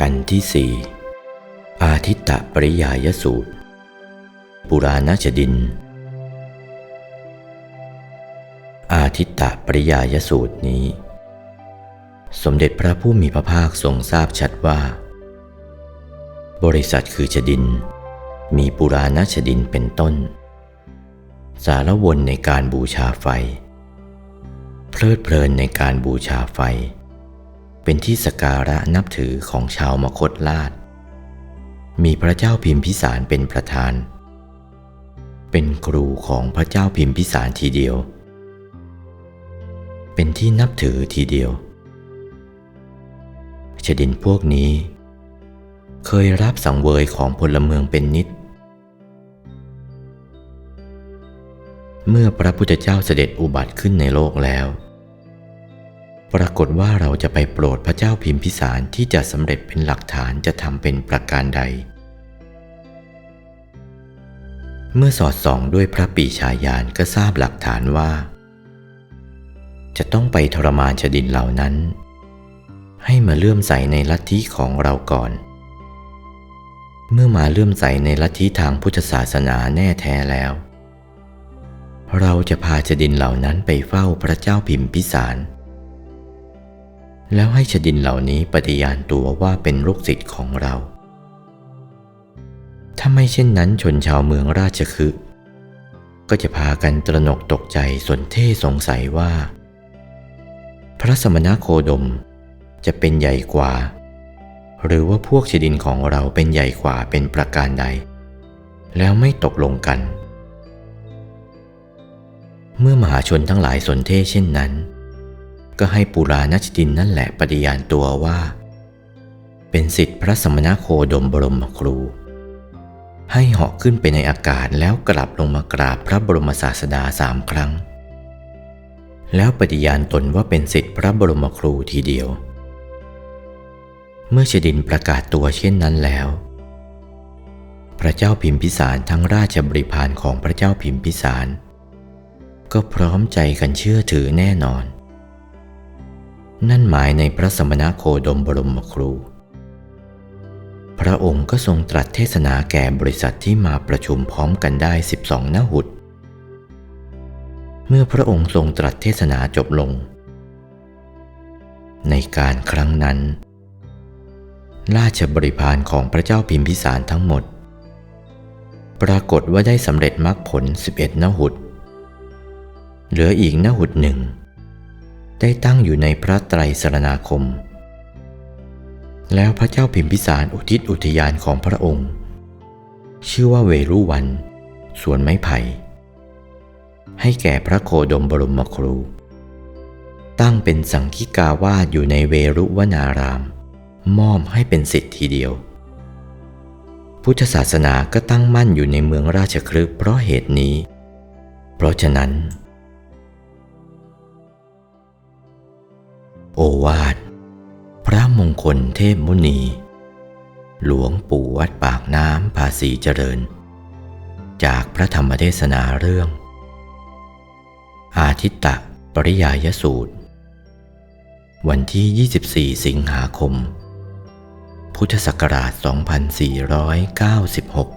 กันที่สี่อาทิตตปริยายสูตร ปุราณชดิน อาทิตตปริยายสูตรนี้ สมเด็จพระผู้มีพระภาคทรงทราบชัดว่า บริษัทคือชดิน มีปุราณชดินเป็นต้น สารวนในการบูชาไฟ เพลิดเพลินในการบูชาไฟ เป็นที่สการะนับถือของชาวมคตลาด มีพระเจ้าพิมพิสารเป็นประธาน เป็นครูของพระเจ้าพิมพิสารทีเดียว เป็นที่นับถือทีเดียวชดินพวกนี้ เคยรับสังเวยของพลเมืองเป็นนิด เมื่อพระพุทธเจ้าเสด็จอุบัติขึ้นในโลกแล้ว ปรากฏว่าเราจะไปโปรดพระเจ้าพิมพิสารที่จะสำเร็จเป็นหลักฐานจะทำเป็นประการใด เมื่อสอดส่องด้วยพระปีชายานก็ทราบหลักฐานว่า จะต้องไปทรมานชดินเหล่านั้น ให้มาเลื่อมใสในลัทธิของเราก่อน เมื่อมาเลื่อมใสในลัทธิทางพุทธศาสนาแน่แท้แล้ว เราจะพาชดินเหล่านั้นไปเฝ้าพระเจ้าพิมพิสาร แล้วให้ชดินเหล่านี้ปฏิญาณตัวว่าเป็นลูกศิษย์ของเรา ถ้าไม่เช่นนั้นชนชาวเมืองราชคฤห์ก็จะพากันตระหนกตกใจสนเท่สงสัยว่า พระสมณโคดมจะเป็นใหญ่กว่า หรือว่าพวกชดินของเราเป็นใหญ่กว่าเป็นประการใด แล้วไม่ตกลงกัน เมื่อมหาชนทั้งหลายสนเท่เช่นนั้น ก็ให้ปุราณชดินนั่นแหละปฏิญาณตัวว่า เป็นสิทธิพระสมณโคดมบรมครู ให้เหาะขึ้นไปในอากาศแล้วกลับลงมากราบพระบรมศาสดาสามครั้ง แล้วปฏิญาณตนว่าเป็นสิทธิพระบรมครูทีเดียว เมื่อชดินประกาศตัวเช่นนั้นแล้ว พระเจ้าพิมพิสารทั้งราชบริพารของพระเจ้าพิมพิสารก็พร้อมใจกันเชื่อถือแน่นอน นั่นหมายในพระสมณโคดมบรมครู พระองค์ก็ทรงตรัสเทศนาแก่บริษัทที่มาประชุมพร้อมกันได้ 12นหุด เมื่อพระองค์ทรงตรัสเทศนาจบลง ในการครั้งนั้น ราชบริพารของพระเจ้าพิมพิสารทั้งหมด ปรากฏว่าได้สำเร็จมรรคผล 11นหุด เหลืออีกนหุดหนึ่ง ได้ตั้งอยู่ในพระไตรสรณาคม แล้วพระเจ้าพิมพิสารอุทิศอุทยานของพระองค์ ชื่อว่าเวรุวันสวนไม้ไผ่ ให้แก่พระโคดมบรมครู ตั้งเป็นสังคิกาวาสอยู่ในเวรุวนาราม มอบให้เป็นสิทธิ์ทีเดียว พุทธศาสนาก็ตั้งมั่นอยู่ในเมืองราชครึกเพราะเหตุนี้ เพราะฉะนั้น โอวาท พระมงคลเทพมุนี หลวงปู่วัดปากน้ำภาษีเจริญ จากพระธรรมเทศนาเรื่อง อาทิตตะปริยายสูตร วันที่ 24 สิงหาคม พุทธศักราช 2496